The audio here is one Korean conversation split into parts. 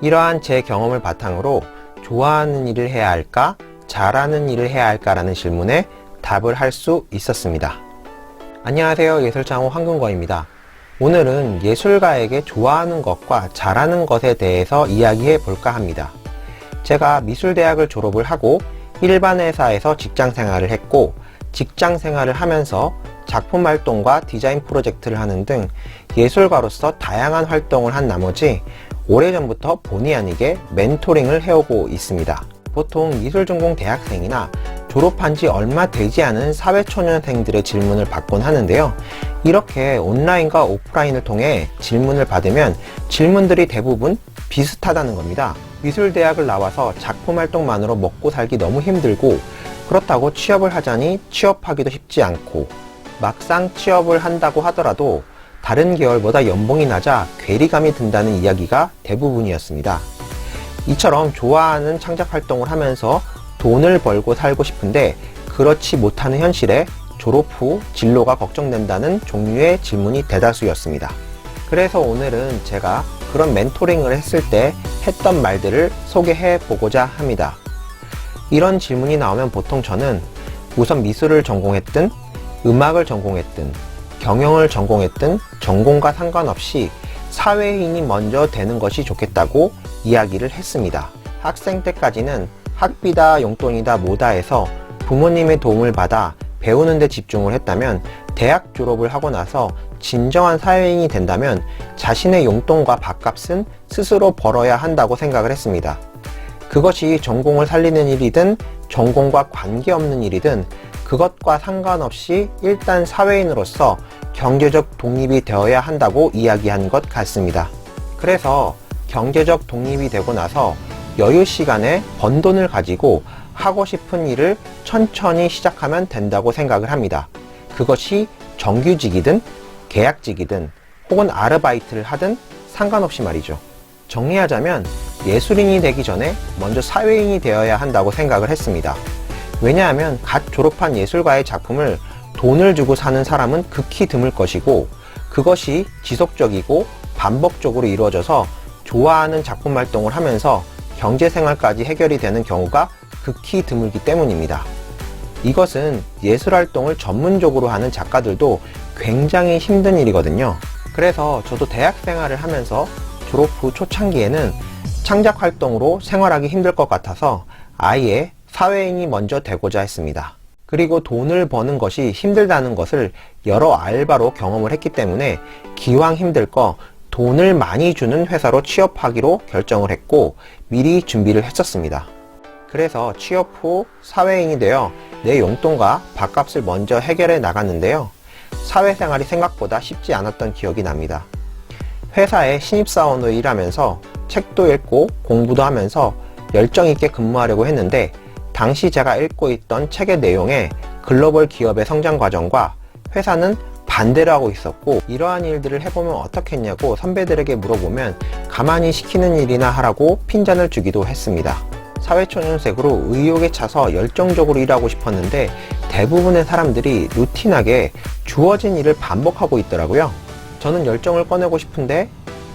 이러한 제 경험을 바탕으로 좋아하는 일을 해야 할까, 잘하는 일을 해야 할까라는 질문에 답을 할 수 있었습니다. 안녕하세요. 예술창호 황금거입니다. 오늘은 예술가에게 좋아하는 것과 잘하는 것에 대해서 이야기해 볼까 합니다. 제가 미술대학을 졸업을 하고 일반 회사에서 직장 생활을 했고 직장 생활을 하면서 작품 활동과 디자인 프로젝트를 하는 등 예술가로서 다양한 활동을 한 나머지 오래전부터 본의 아니게 멘토링을 해오고 있습니다. 보통 미술 전공 대학생이나 졸업한 지 얼마 되지 않은 사회초년생들의 질문을 받곤 하는데요. 이렇게 온라인과 오프라인을 통해 질문을 받으면 질문들이 대부분 비슷하다는 겁니다. 미술대학을 나와서 작품 활동만으로 먹고 살기 너무 힘들고 그렇다고 취업을 하자니 취업하기도 쉽지 않고 막상 취업을 한다고 하더라도 다른 계열보다 연봉이 낮아 괴리감이 든다는 이야기가 대부분이었습니다. 이처럼 좋아하는 창작 활동을 하면서 돈을 벌고 살고 싶은데 그렇지 못하는 현실에 졸업 후 진로가 걱정된다는 종류의 질문이 대다수였습니다. 그래서 오늘은 제가 그런 멘토링을 했을 때 했던 말들을 소개해 보고자 합니다. 이런 질문이 나오면 보통 저는 우선 미술을 전공했든 음악을 전공했든 경영을 전공했든 전공과 상관없이 사회인이 먼저 되는 것이 좋겠다고 이야기를 했습니다. 학생 때까지는 학비다 용돈이다 뭐다 해서 부모님의 도움을 받아 배우는 데 집중을 했다면 대학 졸업을 하고 나서 진정한 사회인이 된다면 자신의 용돈과 밥값은 스스로 벌어야 한다고 생각을 했습니다. 그것이 전공을 살리는 일이든 전공과 관계없는 일이든 그것과 상관없이 일단 사회인으로서 경제적 독립이 되어야 한다고 이야기한 것 같습니다. 그래서 경제적 독립이 되고 나서 여유 시간에 번 돈을 가지고 하고 싶은 일을 천천히 시작하면 된다고 생각을 합니다. 그것이 정규직이든 계약직이든 혹은 아르바이트를 하든 상관없이 말이죠. 정리하자면 예술인이 되기 전에 먼저 사회인이 되어야 한다고 생각을 했습니다. 왜냐하면 갓 졸업한 예술가의 작품을 돈을 주고 사는 사람은 극히 드물 것이고 그것이 지속적이고 반복적으로 이루어져서 좋아하는 작품 활동을 하면서 경제생활까지 해결이 되는 경우가 극히 드물기 때문입니다. 이것은 예술 활동을 전문적으로 하는 작가들도 굉장히 힘든 일이거든요. 그래서 저도 대학 생활을 하면서 졸업 후 초창기에는 창작 활동으로 생활하기 힘들 것 같아서 아예 사회인이 먼저 되고자 했습니다. 그리고 돈을 버는 것이 힘들다는 것을 여러 알바로 경험을 했기 때문에 기왕 힘들 거 돈을 많이 주는 회사로 취업하기로 결정을 했고 미리 준비를 했었습니다. 그래서 취업 후 사회인이 되어 내 용돈과 밥값을 먼저 해결해 나갔는데요. 사회생활이 생각보다 쉽지 않았던 기억이 납니다. 회사에 신입사원으로 일하면서 책도 읽고 공부도 하면서 열정 있게 근무하려고 했는데 당시 제가 읽고 있던 책의 내용에 글로벌 기업의 성장 과정과 회사는 반대를 하고 있었고 이러한 일들을 해보면 어떻겠냐고 선배들에게 물어보면 가만히 시키는 일이나 하라고 핀잔을 주기도 했습니다. 사회초년생으로 의욕에 차서 열정적으로 일하고 싶었는데 대부분의 사람들이 루틴하게 주어진 일을 반복하고 있더라고요. 저는 열정을 꺼내고 싶은데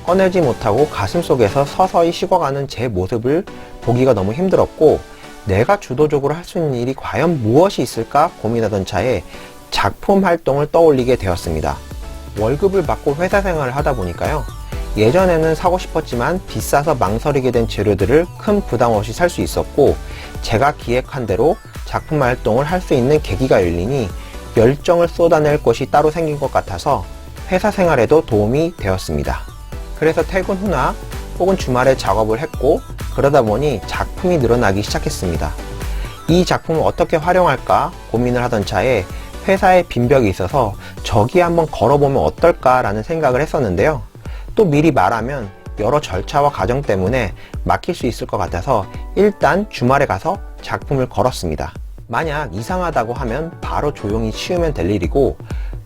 꺼내지 못하고 가슴속에서 서서히 식어가는 제 모습을 보기가 너무 힘들었고 내가 주도적으로 할 수 있는 일이 과연 무엇이 있을까 고민하던 차에 작품 활동을 떠올리게 되었습니다. 월급을 받고 회사 생활을 하다 보니까요. 예전에는 사고 싶었지만 비싸서 망설이게 된 재료들을 큰 부담 없이 살 수 있었고 제가 기획한 대로 작품 활동을 할 수 있는 계기가 열리니 열정을 쏟아낼 것이 따로 생긴 것 같아서 회사 생활에도 도움이 되었습니다. 그래서 퇴근 후나 혹은 주말에 작업을 했고 그러다 보니 작품이 늘어나기 시작했습니다. 이 작품을 어떻게 활용할까 고민을 하던 차에 회사에 빈벽이 있어서 저기 한번 걸어보면 어떨까라는 생각을 했었는데요. 또 미리 말하면 여러 절차와 과정 때문에 막힐 수 있을 것 같아서 일단 주말에 가서 작품을 걸었습니다. 만약 이상하다고 하면 바로 조용히 치우면 될 일이고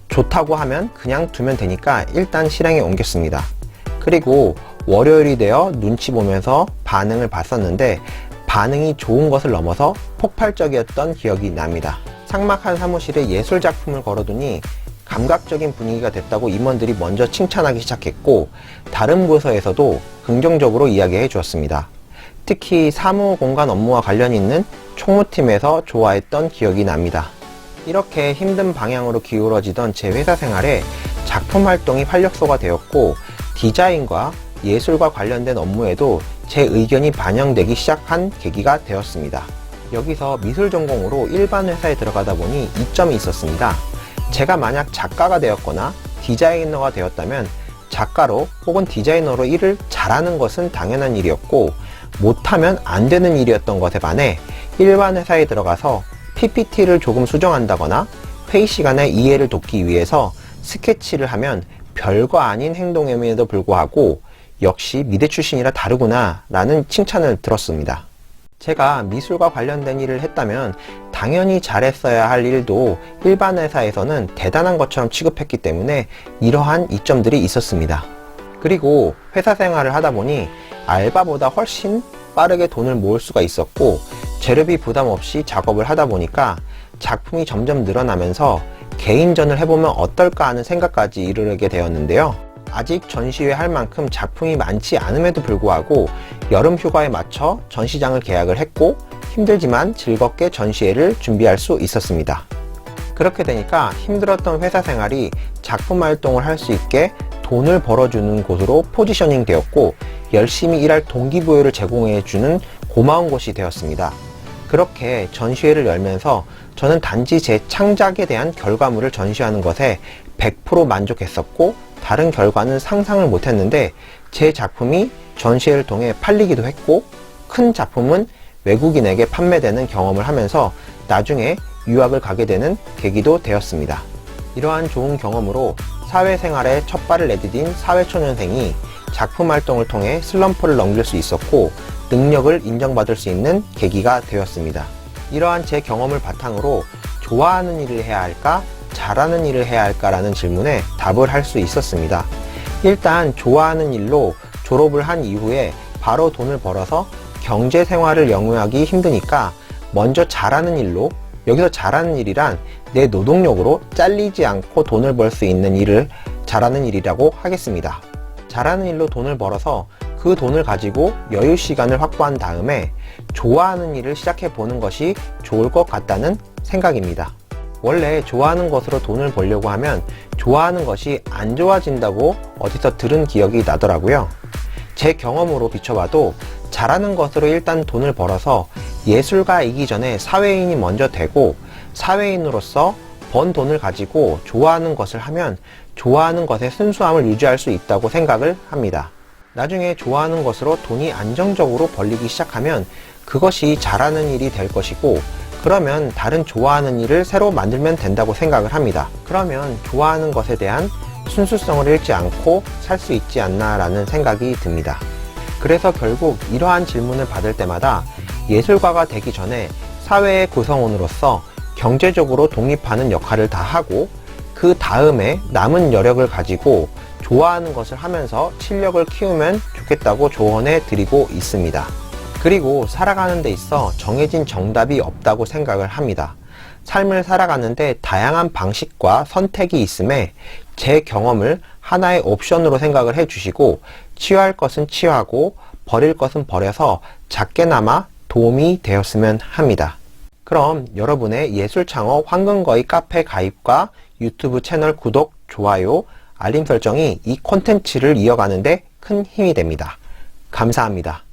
좋다고 하면 그냥 두면 되니까 일단 실행에 옮겼습니다. 그리고 월요일이 되어 눈치 보면서 반응을 봤었는데 반응이 좋은 것을 넘어서 폭발적이었던 기억이 납니다. 상막한 사무실에 예술 작품을 걸어두니 감각적인 분위기가 됐다고 임원들이 먼저 칭찬하기 시작했고 다른 부서에서도 긍정적으로 이야기해 주었습니다. 특히 사무 공간 업무와 관련 있는 총무팀에서 좋아했던 기억이 납니다. 이렇게 힘든 방향으로 기울어지던 제 회사 생활에 작품 활동이 활력소가 되었고 디자인과 예술과 관련된 업무에도 제 의견이 반영되기 시작한 계기가 되었습니다. 여기서 미술 전공으로 일반 회사에 들어가다 보니 이점이 있었습니다. 제가 만약 작가가 되었거나 디자이너가 되었다면 작가로 혹은 디자이너로 일을 잘하는 것은 당연한 일이었고 못하면 안 되는 일이었던 것에 반해 일반 회사에 들어가서 PPT를 조금 수정한다거나 회의 시간에 이해를 돕기 위해서 스케치를 하면 별거 아닌 행동임에도 불구하고 역시 미대 출신이라 다르구나 라는 칭찬을 들었습니다. 제가 미술과 관련된 일을 했다면 당연히 잘했어야 할 일도 일반 회사에서는 대단한 것처럼 취급했기 때문에 이러한 이점들이 있었습니다. 그리고 회사 생활을 하다 보니 알바보다 훨씬 빠르게 돈을 모을 수가 있었고 재료비 부담 없이 작업을 하다 보니까 작품이 점점 늘어나면서 개인전을 해보면 어떨까 하는 생각까지 이르게 되었는데요. 아직 전시회 할 만큼 작품이 많지 않음에도 불구하고 여름 휴가에 맞춰 전시장을 계약을 했고 힘들지만 즐겁게 전시회를 준비할 수 있었습니다. 그렇게 되니까 힘들었던 회사 생활이 작품 활동을 할 수 있게 돈을 벌어주는 곳으로 포지셔닝 되었고 열심히 일할 동기부여를 제공해주는 고마운 곳이 되었습니다. 그렇게 전시회를 열면서 저는 단지 제 창작에 대한 결과물을 전시하는 것에 100% 만족했었고 다른 결과는 상상을 못했는데 제 작품이 전시회를 통해 팔리기도 했고 큰 작품은 외국인에게 판매되는 경험을 하면서 나중에 유학을 가게 되는 계기도 되었습니다. 이러한 좋은 경험으로 사회생활에 첫 발을 내디딘 사회초년생이 작품 활동을 통해 슬럼프를 넘길 수 있었고 능력을 인정받을 수 있는 계기가 되었습니다. 이러한 제 경험을 바탕으로 좋아하는 일을 해야 할까? 잘하는 일을 해야 할까라는 질문에 답을 할 수 있었습니다. 일단 좋아하는 일로 졸업을 한 이후에 바로 돈을 벌어서 경제 생활을 영위하기 힘드니까 먼저 잘하는 일로 여기서 잘하는 일이란 내 노동력으로 잘리지 않고 돈을 벌 수 있는 일을 잘하는 일이라고 하겠습니다. 잘하는 일로 돈을 벌어서 그 돈을 가지고 여유 시간을 확보한 다음에 좋아하는 일을 시작해 보는 것이 좋을 것 같다는 생각입니다. 원래 좋아하는 것으로 돈을 벌려고 하면 좋아하는 것이 안 좋아진다고 어디서 들은 기억이 나더라고요. 제 경험으로 비춰봐도 잘하는 것으로 일단 돈을 벌어서 예술가이기 전에 사회인이 먼저 되고 사회인으로서 번 돈을 가지고 좋아하는 것을 하면 좋아하는 것의 순수함을 유지할 수 있다고 생각을 합니다. 나중에 좋아하는 것으로 돈이 안정적으로 벌리기 시작하면 그것이 잘하는 일이 될 것이고 그러면 다른 좋아하는 일을 새로 만들면 된다고 생각을 합니다. 그러면 좋아하는 것에 대한 순수성을 잃지 않고 살 수 있지 않나라는 생각이 듭니다. 그래서 결국 이러한 질문을 받을 때마다 예술가가 되기 전에 사회의 구성원으로서 경제적으로 독립하는 역할을 다 하고 그 다음에 남은 여력을 가지고 좋아하는 것을 하면서 실력을 키우면 좋겠다고 조언해 드리고 있습니다. 그리고 살아가는 데 있어 정해진 정답이 없다고 생각을 합니다. 삶을 살아가는데 다양한 방식과 선택이 있음에 제 경험을 하나의 옵션으로 생각을 해 주시고 치유할 것은 치유하고 버릴 것은 버려서 작게나마 도움이 되었으면 합니다. 그럼 여러분의 예술 창업 황금거의 카페 가입과 유튜브 채널 구독, 좋아요, 알림 설정이 이 콘텐츠를 이어가는데 큰 힘이 됩니다. 감사합니다.